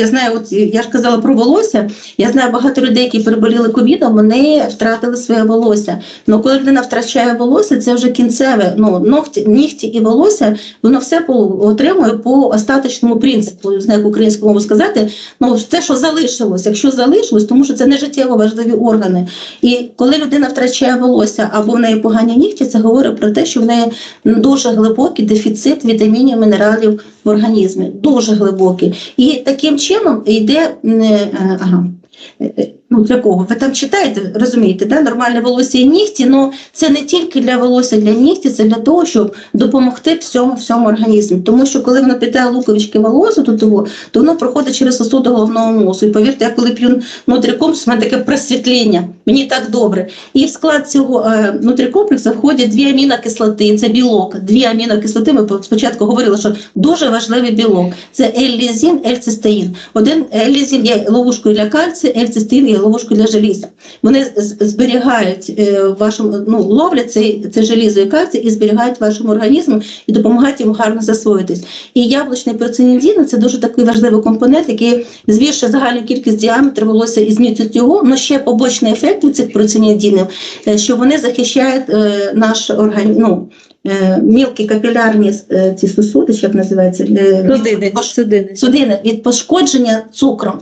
Я знаю, от я ж казала про волосся. Я знаю багато людей, які переболіли ковідом, вони втратили своє волосся. Ну коли людина втрачає волосся, це вже кінцеве. Ну ногті, нігті і волосся, воно все отримує по остаточному принципу. Знаю, як українською мову сказати. Ну те, що залишилось, якщо залишилось, тому що це не життєво важливі органи. І коли людина втрачає волосся або в неї погані нігті, це говорить про те, що в неї дуже глибокий дефіцит вітамінів, мінералів в організмі, дуже глибокі. І таким чином йде е, ага. Ну, для кого? Ви там читаєте, розумієте, да? нормальне волосся і нігті, але це не тільки для волосся, для нігті, це для того, щоб допомогти всьому всьому організму. Тому що коли воно питає луковички волосся, то, того, то воно проходить через сосуди головного мозку. І повірте, я коли п'ю нутрикомплекс, у мене таке просвітлення, мені так добре. І в склад цього е, нутрикомплексу входять дві амінокислоти, це білок. Дві амінокислоти, ми спочатку говорили, що дуже важливий білок. Це еллізін, ельцистеїн. Один еллізін є ловушкою для кальцію, ельцистеїн є ловушкою для желіза. Вони зберігають е, вашому, ну, ловлять цей, це желізо і кальцій і зберігають вашому організму і допомагають йому гарно засвоїтись. І яблучний процинідін – це дуже такий важливий компонент, який збільшує загальну кількість діаметру волосся і зміцнюють його, але ще побочний ефект від цих процинідінів, е, що вони захищають е, наш організм. Ну, Мілкі капілярні ці сосуди, як називається, судини. судини від пошкодження цукром.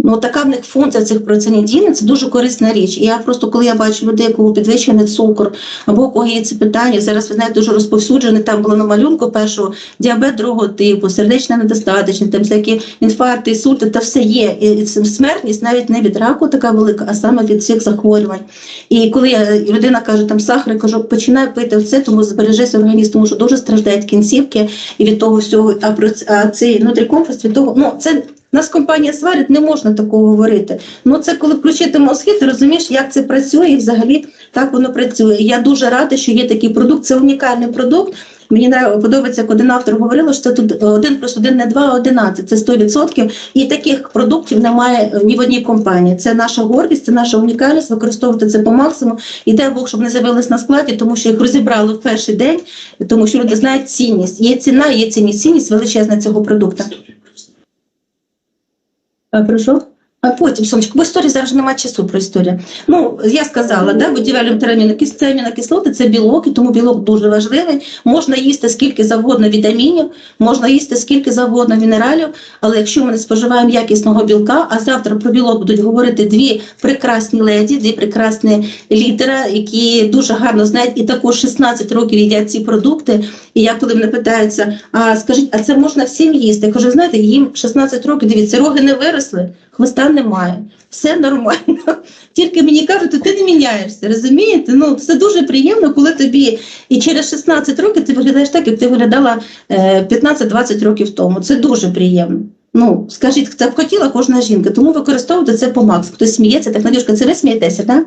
Ну, така в них функція цих процинідінів, це дуже корисна річ. І я просто, коли я бачу людей, кого підвищений цукор, або у кого є ці питання, зараз ви знаєте, дуже розповсюджений, там було на малюнку першого діабет другого типу, сердечна недостаточність, там всякі інфаркти, інсульти, та все є. І смертність навіть не від раку така велика, а саме від цих захворювань. І коли я, людина каже, там сахар, я кажу, починай пити це, тому збережися організм, тому що дуже страждають кінцівки і від того всього. А про а цей нутрикомплекс від того, ну це нас компанія сварить, не можна такого говорити. Ну це коли включити мозги, ти розумієш, як це працює, і взагалі так воно працює. Я дуже рада, що є такий продукт. Це унікальний продукт. Мені подобається, як один автор говорила, що це тут один плюс один не два, а одинадцять. Це 100%. І таких продуктів немає ні в одній компанії. Це наша гордість, це наша унікальність. Використовувати це по максимуму. І дай Бог, щоб не з'явились на складі, тому що їх розібрали в перший день, тому що люди знають цінність. Є ціна, є цінність, цінність величезна цього продукту. Прошу? А потім, сонечко, бо історії зараз немає часу про історію. Ну, я сказала, да, будівельні амінокис- це амінокислоти, це білок, і тому білок дуже важливий. Можна їсти скільки завгодно вітамінів, можна їсти скільки завгодно мінералів, але якщо ми не споживаємо якісного білка, а завтра про білок будуть говорити дві прекрасні леді, дві прекрасні лідера, які дуже гарно знають, і також 16 років їдять ці продукти. І я коли мене питаються, а скажіть, а це можна всім їсти? Я кажу, знаєте, їм 16 років, дивіться, роги не виросли, хвоста немає, все нормально. Тільки мені кажуть, ти не міняєшся, розумієте? Ну це дуже приємно, коли тобі і через 16 років ти виглядаєш так, як ти виглядала е, 15-20 років тому. Це дуже приємно. Ну, скажіть, це б хотіла кожна жінка, тому використовувати це по максимуму. Хтось сміється, так Надюшка, це ви смієтеся, так?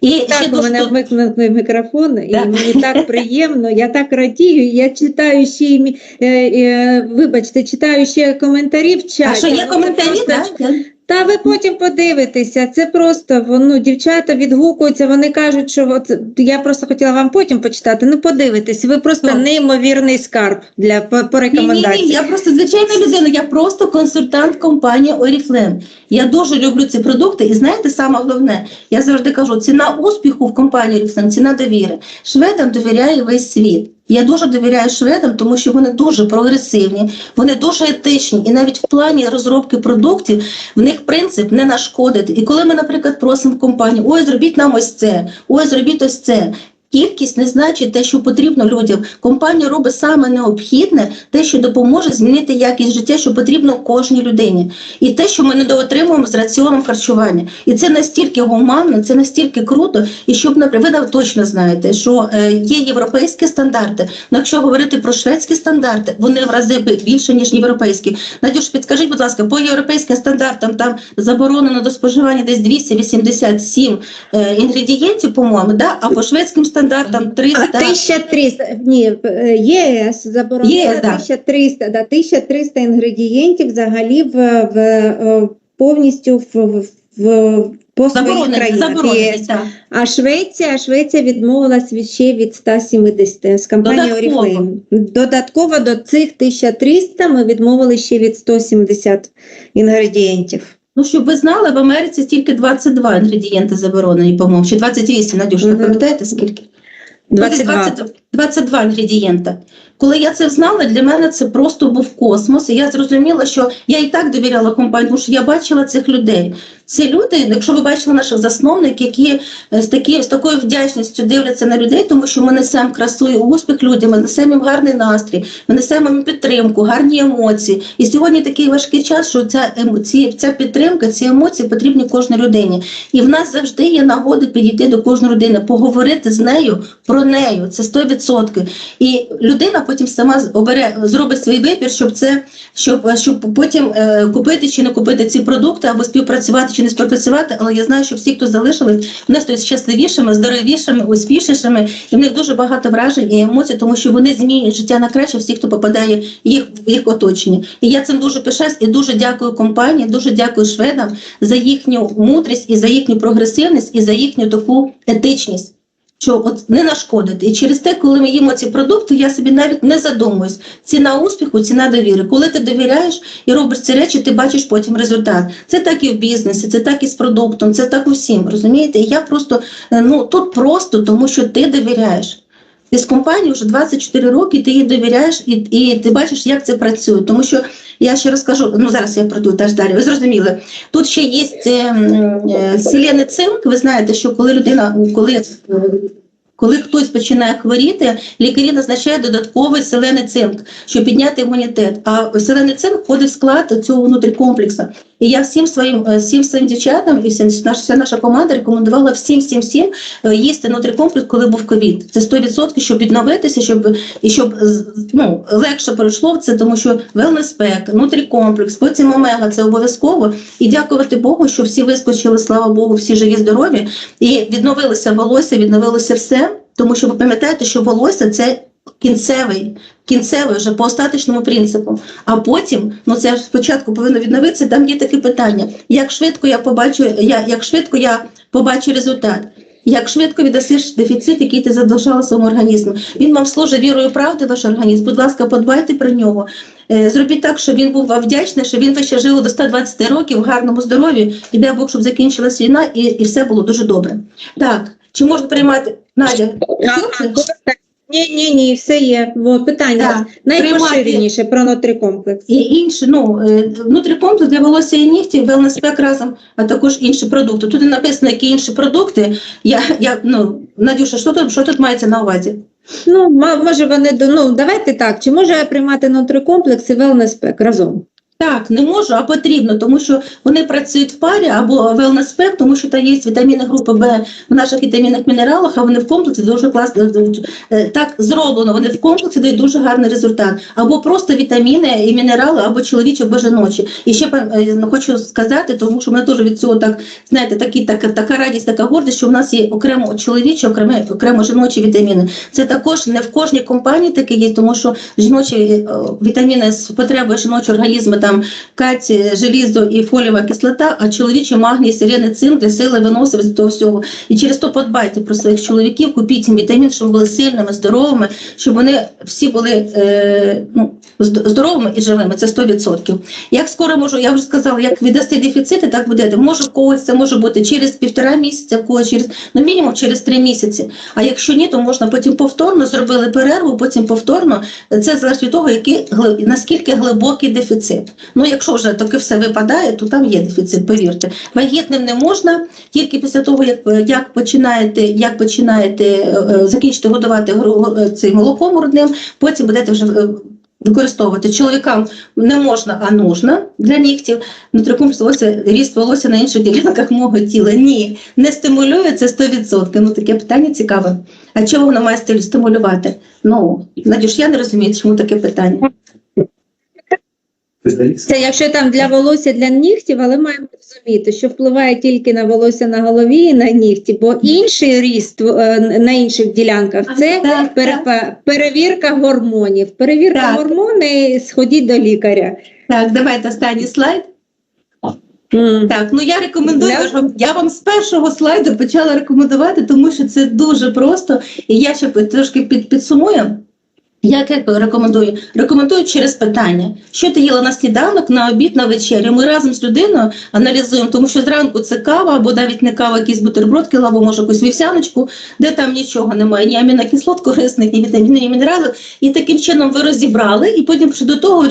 І Так, у мене тут- вмикнутий мікрофон, і Да. мені так приємно, я так радію. Я читаю ще е, е, вибачте, читаю ще коментарі в чаті. А що є Ну, коментарі? Так? Та ви потім подивитеся, це просто ну, дівчата відгукуються, вони кажуть, що от я просто хотіла вам потім почитати. Ну подивитесь, ви просто Ну. неймовірний скарб для по, по Ні, ні, ні, я просто звичайна людина, я просто консультант компанії Oriflame. Я дуже люблю ці продукти, і знаєте, саме головне, я завжди кажу, ціна успіху в компанії Oriflame – ціна довіри. Шведам довіряє весь світ. Я дуже довіряю шведам, тому що вони дуже прогресивні, вони дуже етичні, і навіть в плані розробки продуктів в них принцип не нашкодити. І коли ми, наприклад, просимо компанію, ой, зробіть нам ось це, ой, зробіть ось це. Кількість не значить те, що потрібно людям. Компанія робить саме необхідне, те, що допоможе змінити якість життя, що потрібно кожній людині, і те, що ми недоотримуємо з раціоном харчування. І це настільки гуманно, це настільки круто. І щоб ви точно знаєте, що е, є європейські стандарти. Ну, якщо говорити про шведські стандарти, вони в рази більше ніж європейські. Надюш, підскажіть, будь ласка, по європейським стандартам там заборонено до споживання десь 287 е, інгредієнтів, по-моєму, да? а по шведським стандартам 300. 1300, ні, е, ЄС заборонено ЄС, да. 1300, да, 1300 інгредієнтів взагалі в, в, е, повністю в, в, в по своїх країнах ЄС. так. А Швеція, Швеція відмовилась від ще від 170 з компанією Додатково. Oriflame. Додатково до цих 1300 ми відмовили ще від 170 інгредієнтів. Ну, щоб ви знали, в Америці тільки 22 інгредієнти заборонені, по-моєму, чи 28, Надюш, ви пам'ятаєте скільки? 22. 20, 22 інгредієнта. Коли я це знала, для мене це просто був космос. І я зрозуміла, що я і так довіряла компанії, тому що я бачила цих людей. Ці люди, якщо ви бачили наших засновників, які е, з, такі, з такою вдячністю дивляться на людей, тому що ми несемо красу і успіх людям, ми несемо їм гарний настрій, ми несемо їм підтримку, гарні емоції. І сьогодні такий важкий час, що ця, емо- ці, ця підтримка, ці емоції потрібні кожній людині. І в нас завжди є нагода підійти до кожної людини, поговорити з нею про нею. Це 100%. І людина потім сама обере, зробить свій вибір, щоб це, щоб, щоб потім е, купити чи не купити ці продукти, або співпрацювати чи не співпрацювати. Але я знаю, що всі, хто залишились, вони стають щасливішими, здоровішими, успішнішими, і в них дуже багато вражень і емоцій, тому що вони змінюють життя на краще всіх, хто попадає їх в їх оточення. І я цим дуже пишаюсь і дуже дякую компанії, дуже дякую шведам за їхню мудрість і за їхню прогресивність, і за їхню таку етичність. Що от не нашкодити. І через те, коли ми їмо ці продукти, я собі навіть не задумуюсь. Ціна успіху, ціна довіри. Коли ти довіряєш і робиш ці речі, ти бачиш потім результат. Це так і в бізнесі, це так і з продуктом, це так усім. Розумієте? І я просто е, ну тут просто тому, що ти довіряєш. Ти з компанії вже 24 роки, ти їй довіряєш і, і ти бачиш, як це працює. Тому що я ще раз кажу, ну зараз я пройду теж далі. Ви зрозуміли. Тут ще є е, е, селений цинк. Ви знаєте, що коли людина, коли, е, коли хтось починає хворіти, лікарі назначають додатковий селений цинк, щоб підняти імунітет. А селений цинк входить в склад цього внутрікомплексу. І я всім своїм е, всім своїм дівчатам і вся наша команда рекомендувала всім всім всім е, їсти нутрикомплекс, коли був ковід. Це 100%, щоб відновитися, щоб і щоб ну легше пройшло це, тому що pack, нутрикомплекс, потім омега це обов'язково. І дякувати Богу, що всі вискочили, слава Богу, всі живі, здорові, і відновилося волосся, відновилося все. Тому що ви пам'ятаєте, що волосся це кінцевий, кінцевий вже по остаточному принципу. А потім, ну це спочатку повинно відновитися. Там є таке питання: як швидко я побачу, я як швидко я побачу результат. Як швидко віддасиш дефіцит, який ти задовжала своєму організму. Він вам служить вірою правди, ваш організм. Будь ласка, подбайте про нього. Е, Зробіть так, щоб він був вам вдячний, щоб він ви ще жили до 120 років в гарному здоров'ї, і дай Бог, щоб закінчилась війна, і, і все було дуже добре. Так, чи можна приймати Надя? Ні, ні, ні, все є. Бо питання найпоширеніше про нутрикомплекс. І інші, ну, е, внутрікомплекс для волосся і нігтів, wellness pack разом, а також інші продукти. Тут не написано, які інші продукти. Я, я, ну, Надюша, що тут, що тут мається на увазі? Ну, може вони ну давайте так. Чи може я приймати нутрикомплекс і wellness pack разом? Так, не можу, а потрібно, тому що вони працюють в парі або pack, тому що там є вітаміни групи Б в наших вітамінних мінералах, а вони в комплексі дуже класно е, так зроблено. Вони в комплексі дають дуже гарний результат. Або просто вітаміни і мінерали, або чоловічі, або жіночі. І ще е, ну, хочу сказати, тому що мене теж від цього так знаєте, такі така, така радість, така гордість, що в нас є окремо чоловічі, окремо окремо жіночі вітаміни. Це також не в кожній компанії таке є, тому що жіночі е, вітаміни з потребою жіночого організму там кальцій, желізо і фолієва кислота, а чоловічі магній, сирений цинк для сили виносливості того всього. І через то подбайте про своїх чоловіків, купіть їм вітамін, щоб були сильними, здоровими, щоб вони всі були е, ну, здоровими і живими. Це 100%. Як скоро можу, я вже сказала, як віддасти дефіцити, так буде. Може когось це може бути через півтора місяця, в когось через ну мінімум через три місяці. А якщо ні, то можна потім повторно зробили перерву, потім повторно. Це залежить від того, гли- наскільки глибокий дефіцит. Ну, якщо вже таке все випадає, то там є дефіцит, повірте. Вагітним не можна тільки після того, як, як починаєте, як починаєте е, е, закінчити годувати е, цим молоком грудним, потім будете вже. е, Використовувати чоловікам не можна, а нужно для нігтів. Нутрикомплекс волосся, ріст волосся на інших ділянках мого тіла. Ні, не стимулює це 100%. Ну таке питання цікаве. А чого воно має стимулювати? Ну, Надюш, я не розумію, чому таке питання. Це якщо там для волосся, для нігтів, але маємо розуміти, що впливає тільки на волосся на голові і на нігті, бо інший ріст е, на інших ділянках це перевірка гормонів. Перевірка Так. гормонів, сходіть до лікаря. Так, давайте останній слайд. М. Так, ну я рекомендую, щоб я вам з першого слайду почала рекомендувати, тому що це дуже просто. І я ще трошки під, підсумую. Як я рекомендую? Рекомендую через питання. Що ти їла на сніданок, на обід, на вечерю? Ми разом з людиною аналізуємо, тому що зранку це кава, або навіть не кава, якийсь бутерброд, кила, або може якусь вівсяночку, де там нічого немає, ні амінокислот корисних, ні вітамінів, ні мінералів. І таким чином ви розібрали, і потім до того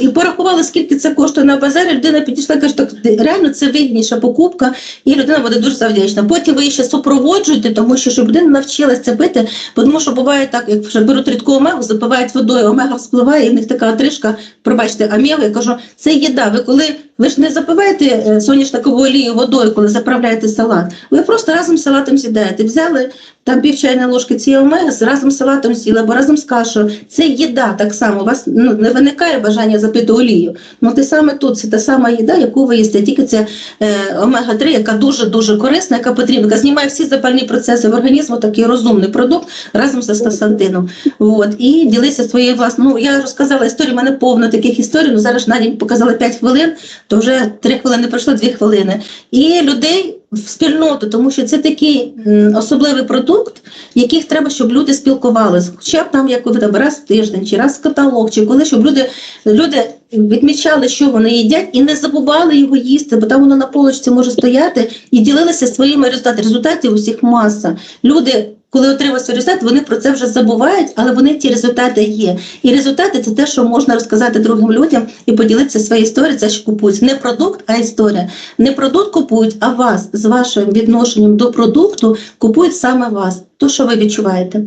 і порахували, скільки це коштує на базарі. Людина підійшла і каже, так реально це вигідніша покупка, і людина буде дуже завдячна. Потім ви її ще супроводжуєте, тому що щоб людина навчилася це пити, тому що буває так, як вже беруть рідку омегу, запивають водою, омега вспливає, і в них така тришка, пробачте, амєва, я кажу, це їда. Ви коли ви ж не запиваєте е, соняшникову олію водою, коли заправляєте салат. Ви просто разом з салатом з'їдаєте. Взяли там пів чайної ложки цієї омеги, разом з салатом з'їли, або разом з кашею. Це їда так само. У вас ну, не виникає бажання запити олію. Ну те саме тут, це та сама їда, яку ви їсте, тільки це е, омега-3, яка дуже-дуже корисна, яка потрібна, яка знімає всі запальні процеси в організму, такий розумний продукт разом з астасантином. От, і ділися своєю власною. Ну, я розказала історію, в мене повно таких історій, ну зараз Наді показали 5 хвилин, то вже 3 хвилини пройшло, 2 хвилини. І людей в спільноту, тому що це такий особливий продукт, яких треба, щоб люди спілкувалися. Хоча б там як раз в тиждень, чи раз в каталог, чи коли, щоб люди, люди відмічали, що вони їдять, і не забували його їсти, бо там воно на полочці може стояти, і ділилися своїми результатами. Результатів усіх маса. Люди. Коли отримують свій результат, вони про це вже забувають, але вони ті результати є. І результати це те, що можна розказати другим людям і поділитися своєю історією. Це ж купують не продукт, а історія. Не продукт купують, а вас з вашим відношенням до продукту купують саме вас, то що ви відчуваєте.